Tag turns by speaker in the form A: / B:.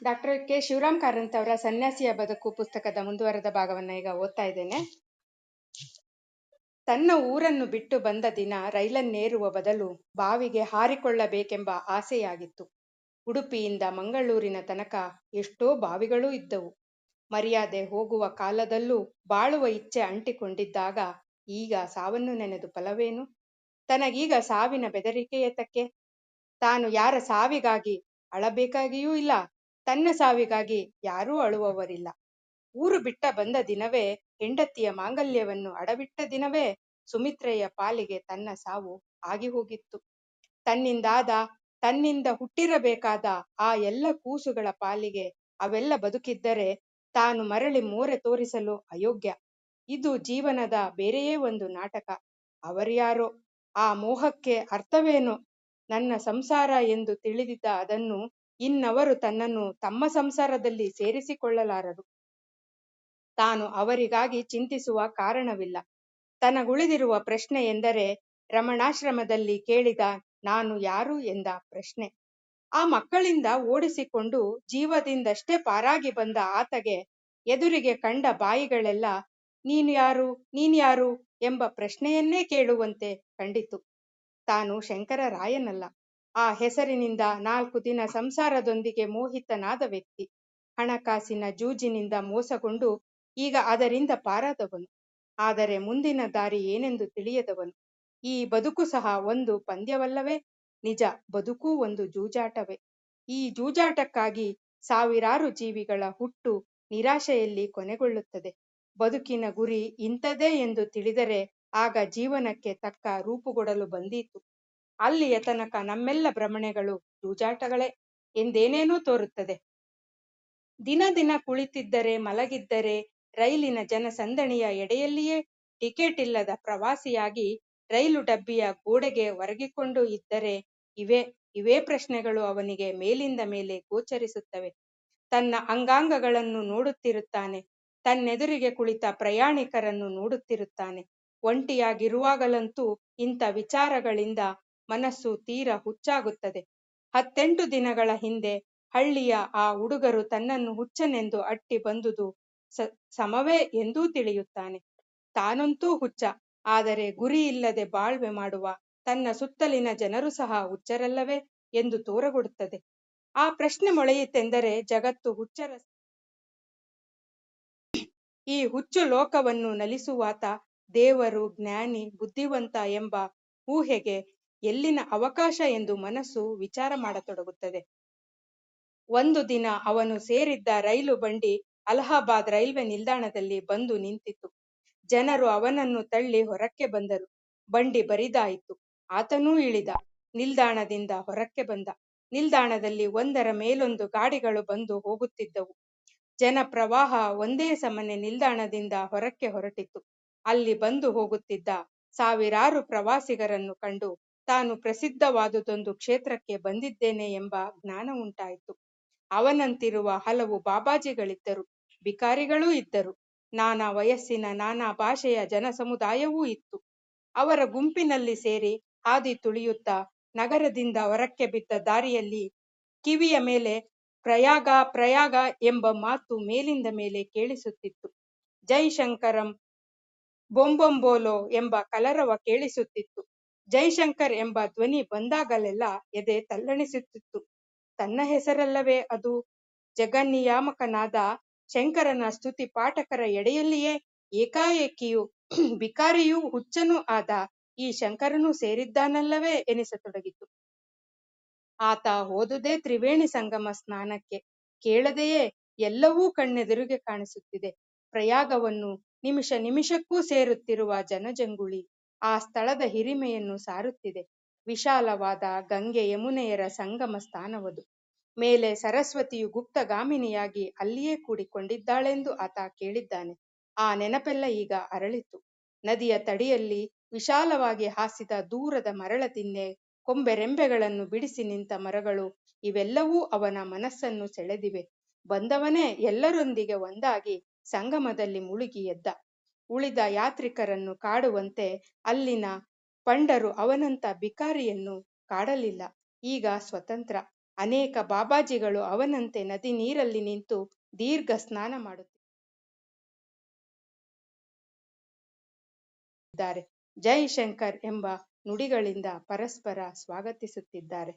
A: Doctor K. Shivaram Karanth ಅವರ ಸನ್ಯಾಸಿಯ ಬದುಕು ಪುಸ್ತಕದ ಮುಂದುವರೆದ ಭಾಗವನ್ನ ಈಗ ಓದ್ತಾ ಇದ್ದೇನೆ. ತನ್ನ ಊರನ್ನು ಬಿಟ್ಟು ಬಂದ ದಿನ ರೈಲನ್ನೇರುವ ಬದಲು ಬಾವಿಗೆ ಹಾರಿಕೊಳ್ಳಬೇಕೆಂಬ ಆಸೆಯಾಗಿತ್ತು. ಉಡುಪಿಯಿಂದ ಮಂಗಳೂರಿನ ತನಕ ಎಷ್ಟೋ ಬಾವಿಗಳೂ ಇದ್ದವು. ಮರ್ಯಾದೆ ಹೋಗುವ ಕಾಲದಲ್ಲೂ ಬಾಳುವ ಇಚ್ಛೆ ಅಂಟಿಕೊಂಡಿದ್ದಾಗ ಈಗ ಸಾವನ್ನು ನೆನೆದು ಫಲವೇನು? ತನಗೀಗ ಸಾವಿನ ಬೆದರಿಕೆ ಏತಕ್ಕೆ ತಾನು ಯಾರ ಸಾವಿಗಾಗಿ ಅಳಬೇಕಾಗಿಯೂ ಇಲ್ಲ ತನ್ನ ಸಾವಿಗಾಗಿ ಯಾರೂ ಅಳುವವರಿಲ್ಲ. ಊರು ಬಿಟ್ಟ ಬಂದ ದಿನವೇ ಹೆಂಡತಿಯ ಮಾಂಗಲ್ಯವನ್ನು ಅಡವಿಟ್ಟ ದಿನವೇ ಸುಮಿತ್ರೆಯ ಪಾಲಿಗೆ ತನ್ನ ಸಾವು ಆಗಿ ಹೋಗಿತ್ತು ತನ್ನಿಂದಾದ, ತನ್ನಿಂದ ಹುಟ್ಟಿರಬೇಕಾದ ಆ ಎಲ್ಲ ಕೂಸುಗಳ ಪಾಲಿಗೆ ಅವೆಲ್ಲ ಬದುಕಿದ್ದರೆ ತಾನು ಮರಳಿ ಮೋರೆ ತೋರಿಸಲು ಅಯೋಗ್ಯ. ಇದು ಜೀವನದ ಬೇರೆಯೇ ಒಂದು ನಾಟಕ. ಅವರ್ಯಾರೋ ಆ ಮೋಹಕ್ಕೆ ಅರ್ಥವೇನು? ನನ್ನ ಸಂಸಾರ ಎಂದು ತಿಳಿದಿದ್ದ ಅದನ್ನು ಇನ್ನವರು ತನ್ನನ್ನು ತಮ್ಮ ಸಂಸಾರದಲ್ಲಿ ಸೇರಿಸಿಕೊಳ್ಳಲಾರರು. ತಾನು ಅವರಿಗಾಗಿ ಚಿಂತಿಸುವ ಕಾರಣವಿಲ್ಲ. ತನಗುಳಿದಿರುವ ಪ್ರಶ್ನೆ ಎಂದರೆ, ರಮಣಾಶ್ರಮದಲ್ಲಿ ಕೇಳಿದ ನಾನು ಯಾರು ಎಂದ ಪ್ರಶ್ನೆ. ಆ ಮಕ್ಕಳಿಂದ ಓಡಿಸಿಕೊಂಡು ಜೀವದಿಂದಷ್ಟೇ ಪಾರಾಗಿ ಬಂದ ಆತಗೆ ಎದುರಿಗೆ ಕಂಡ ಬಾಯಿಗಳೆಲ್ಲ, ನೀನು ಯಾರು? ನೀನ್ಯಾರು ಎಂಬ ಪ್ರಶ್ನೆಯನ್ನೇ ಕೇಳುವಂತೆ ಕಂಡಿತು. ತಾನು ಶಂಕರರಾಯನಲ್ಲ. ಆ ಹೆಸರಿನಿಂದ ನಾಲ್ಕು ದಿನ ಸಂಸಾರದೊಂದಿಗೆ ಮೋಹಿತನಾದ ವ್ಯಕ್ತಿ. ಹಣಕಾಸಿನ ಜೂಜಿನಿಂದ ಮೋಸಗೊಂಡು ಈಗ ಅದರಿಂದ ಪಾರಾದವನು. ಆದರೆ ಮುಂದಿನ ದಾರಿ ಏನೆಂದು ತಿಳಿಯದವನು. ಈ ಬದುಕು ಸಹ ಒಂದು ಪಂದ್ಯವಲ್ಲವೇ? ನಿಜ, ಬದುಕೂ ಒಂದು ಜೂಜಾಟವೇ? ಈ ಜೂಜಾಟಕ್ಕಾಗಿ ಸಾವಿರಾರು ಜೀವಿಗಳ ಹುಟ್ಟು ನಿರಾಶೆಯಲ್ಲಿ ಕೊನೆಗೊಳ್ಳುತ್ತದೆ. ಬದುಕಿನ ಗುರಿ ಇಂಥದೇ ಎಂದು ತಿಳಿದರೆ ಆಗ ಜೀವನಕ್ಕೆ ತಕ್ಕ ರೂಪುಗೊಡಲು ಬಂದೀತು. ಅಲ್ಲಿಯ ತನಕ ನಮ್ಮೆಲ್ಲ ಭ್ರಮಣೆಗಳು ಜೂಜಾಟಗಳೇ ಎಂದೇನೇನೋ ತೋರುತ್ತದೆ. ದಿನ ದಿನ ಕುಳಿತಿದ್ದರೆ ಮಲಗಿದ್ದರೆ ರೈಲಿನ ಜನಸಂದಣಿಯ ಎಡೆಯಲ್ಲಿಯೇ ಟಿಕೆಟ್ ಇಲ್ಲದ ಪ್ರವಾಸಿಯಾಗಿ ರೈಲು ಡಬ್ಬಿಯ ಗೋಡೆಗೆ ಒರಗಿಕೊಂಡು ಇದ್ದರೆ ಇವೇ ಇವೇ ಪ್ರಶ್ನೆಗಳು ಅವನಿಗೆ ಮೇಲಿಂದ ಮೇಲೆ ಗೋಚರಿಸುತ್ತವೆ. ತನ್ನ ಅಂಗಾಂಗಗಳನ್ನು ನೋಡುತ್ತಿರುತ್ತಾನೆ. ತನ್ನೆದುರಿಗೆ ಕುಳಿತ ಪ್ರಯಾಣಿಕರನ್ನು ನೋಡುತ್ತಿರುತ್ತಾನೆ. ಒಂಟಿಯಾಗಿರುವಾಗಲಂತೂ ಇಂಥ ವಿಚಾರಗಳಿಂದ ಮನಸ್ಸು ತೀರ ಹುಚ್ಚಾಗುತ್ತದೆ. ಹತ್ತೆಂಟು ದಿನಗಳ ಹಿಂದೆ ಹಳ್ಳಿಯ ಆ ಹುಡುಗರು ತನ್ನನ್ನು ಹುಚ್ಚನೆಂದು ಅಟ್ಟಿ ಬಂದುದು ಸಮವೇ ಎಂದೂ ತಿಳಿಯುತ್ತಾನೆ. ತಾನಂತೂ ಹುಚ್ಚ, ಆದರೆ ಗುರಿ ಇಲ್ಲದೆ ಬಾಳ್ವೆ ಮಾಡುವ ತನ್ನ ಸುತ್ತಲಿನ ಜನರು ಸಹ ಹುಚ್ಚರಲ್ಲವೇ ಎಂದು ತೋರಗೊಡುತ್ತದೆ. ಆ ಪ್ರಶ್ನೆ ಮೊಳೆಯಿತೆಂದರೆ ಜಗತ್ತು ಹುಚ್ಚರ ಈ ಹುಚ್ಚು ಲೋಕವನ್ನು ನಲಿಸುವಾತ ದೇವರು, ಜ್ಞಾನಿ, ಬುದ್ಧಿವಂತ ಎಂಬ ಊಹೆಗೆ ಎಲ್ಲಿನ ಅವಕಾಶ ಎಂದು ಮನಸ್ಸು ವಿಚಾರ ಮಾಡತೊಡಗುತ್ತದೆ. ಒಂದು ದಿನ ಅವನು ಸೇರಿದ್ದ ರೈಲು ಬಂಡಿ ಅಲಹಾಬಾದ್ ರೈಲ್ವೆ ನಿಲ್ದಾಣದಲ್ಲಿ ಬಂದು ನಿಂತಿತು ಜನರು ಅವನನ್ನು ತಳ್ಳಿ ಹೊರಕ್ಕೆ ಬಂದರು. ಬಂಡಿ ಬರಿದಾಯಿತು. ಆತನೂ ಇಳಿದ. ನಿಲ್ದಾಣದಿಂದ ಹೊರಕ್ಕೆ ಬಂದ. ನಿಲ್ದಾಣದಲ್ಲಿ ಒಂದರ ಮೇಲೊಂದು ಗಾಡಿಗಳು ಬಂದು ಹೋಗುತ್ತಿದ್ದವು. ಜನ ಪ್ರವಾಹ ಒಂದೇ ಸಮನೆ ನಿಲ್ದಾಣದಿಂದ ಹೊರಕ್ಕೆ ಹೊರಟಿತು ಅಲ್ಲಿ ಬಂದು ಹೋಗುತ್ತಿದ್ದ ಸಾವಿರಾರು ಪ್ರವಾಸಿಗರನ್ನು ಕಂಡು ತಾನು ಪ್ರಸಿದ್ಧವಾದುದೊಂದು ಕ್ಷೇತ್ರಕ್ಕೆ ಬಂದಿದ್ದೇನೆ ಎಂಬ ಜ್ಞಾನ ಉಂಟಾಯಿತು. ಅವನಂತಿರುವ ಹಲವು ಬಾಬಾಜಿಗಳಿದ್ದರು ಬಿಕಾರಿಗಳೂ ಇದ್ದರು. ನಾನಾ ವಯಸ್ಸಿನ ನಾನಾ ಭಾಷೆಯ ಜನಸಮುದಾಯವೂ ಇತ್ತು. ಅವರ ಗುಂಪಿನಲ್ಲಿ ಸೇರಿ ಹಾದಿ ತುಳಿಯುತ್ತಾ ನಗರದಿಂದ ಹೊರಕ್ಕೆ ಬಿದ್ದ ದಾರಿಯಲ್ಲಿ ಕಿವಿಯ ಮೇಲೆ ಪ್ರಯಾಗ ಪ್ರಯಾಗ ಎಂಬ ಮಾತು ಮೇಲಿಂದ ಮೇಲೆ ಕೇಳಿಸುತ್ತಿತ್ತು. ಜೈಶಂಕರಂ ಬೊಂಬೊಂಬೋಲೋ ಎಂಬ ಕಲರವ ಕೇಳಿಸುತ್ತಿತ್ತು. ಜೈಶಂಕರ್ ಎಂಬ ಧ್ವನಿ ಬಂದಾಗಲೆಲ್ಲ ಎದೆ ತಲ್ಲಣಿಸುತ್ತಿತ್ತು. ತನ್ನ ಹೆಸರಲ್ಲವೇ ಅದು? ಜಗನ್ನಿಯಾಮಕನಾದ ಶಂಕರನ ಸ್ತುತಿ ಪಾಠಕರ ಎಡೆಯಲ್ಲಿಯೇ ಏಕಾಏಕಿಯು ಬಿಕಾರಿಯೂ ಹುಚ್ಚನೂ ಆದ ಈ ಶಂಕರನೂ ಸೇರಿದ್ದಾನಲ್ಲವೇ ಎನಿಸತೊಡಗಿತು. ಆತ ಓದುದೇ ತ್ರಿವೇಣಿ ಸಂಗಮ ಸ್ನಾನಕ್ಕೆ ಕೇಳದೆಯೇ ಎಲ್ಲವೂ ಕಣ್ಣೆದುರಿಗೆ ಕಾಣಿಸುತ್ತಿದೆ. ಪ್ರಯಾಗವನ್ನು ನಿಮಿಷ ನಿಮಿಷಕ್ಕೂ ಸೇರುತ್ತಿರುವ ಜನಜಂಗುಳಿ ಆ ಸ್ಥಳದ ಹಿರಿಮೆಯನ್ನು ಸಾರುತ್ತಿದೆ. ವಿಶಾಲವಾದ ಗಂಗೆ ಯಮುನೆಯರ ಸಂಗಮ ಸ್ಥಾನವದು. ಮೇಲೆ ಸರಸ್ವತಿಯು ಗುಪ್ತಗಾಮಿನಿಯಾಗಿ ಅಲ್ಲಿಯೇ ಕೂಡಿಕೊಂಡಿದ್ದಾಳೆಂದು ಆತ ಕೇಳಿದ್ದಾನೆ. ಆ ನೆನಪೆಲ್ಲ ಈಗ ಅರಳಿತು. ನದಿಯ ತಡಿಯಲ್ಲಿ ವಿಶಾಲವಾಗಿ ಹಾಸಿದ ದೂರದ ಮರಳ ತಿನ್ನೆ ಕೊಂಬೆರೆಂಬೆಗಳನ್ನು ಬಿಡಿಸಿ ನಿಂತ ಮರಗಳು ಇವೆಲ್ಲವೂ ಅವನ ಮನಸ್ಸನ್ನು ಸೆಳೆದಿವೆ. ಬಂದವನೇ ಎಲ್ಲರೊಂದಿಗೆ ಒಂದಾಗಿ ಸಂಗಮದಲ್ಲಿ ಮುಳುಗಿ ಎದ್ದ. ಉಳಿದ ಯಾತ್ರಿಕರನ್ನು ಕಾಡುವಂತೆ ಅಲ್ಲಿನ ಪಂಡರು ಅವನಂತ ಬಿಕಾರಿಯನ್ನು ಕಾಡಲಿಲ್ಲ. ಈಗ ಸ್ವತಂತ್ರ. ಅನೇಕ ಬಾಬಾಜಿಗಳು ಅವನಂತೆ ನದಿ ನೀರಲ್ಲಿ ನಿಂತು ದೀರ್ಘ ಸ್ನಾನ ಮಾಡುತ್ತಿದ್ದಾರೆ ಜೈ ಶಂಕರ್ ಎಂಬ ನುಡಿಗಳಿಂದ ಪರಸ್ಪರ ಸ್ವಾಗತಿಸುತ್ತಿದ್ದಾರೆ.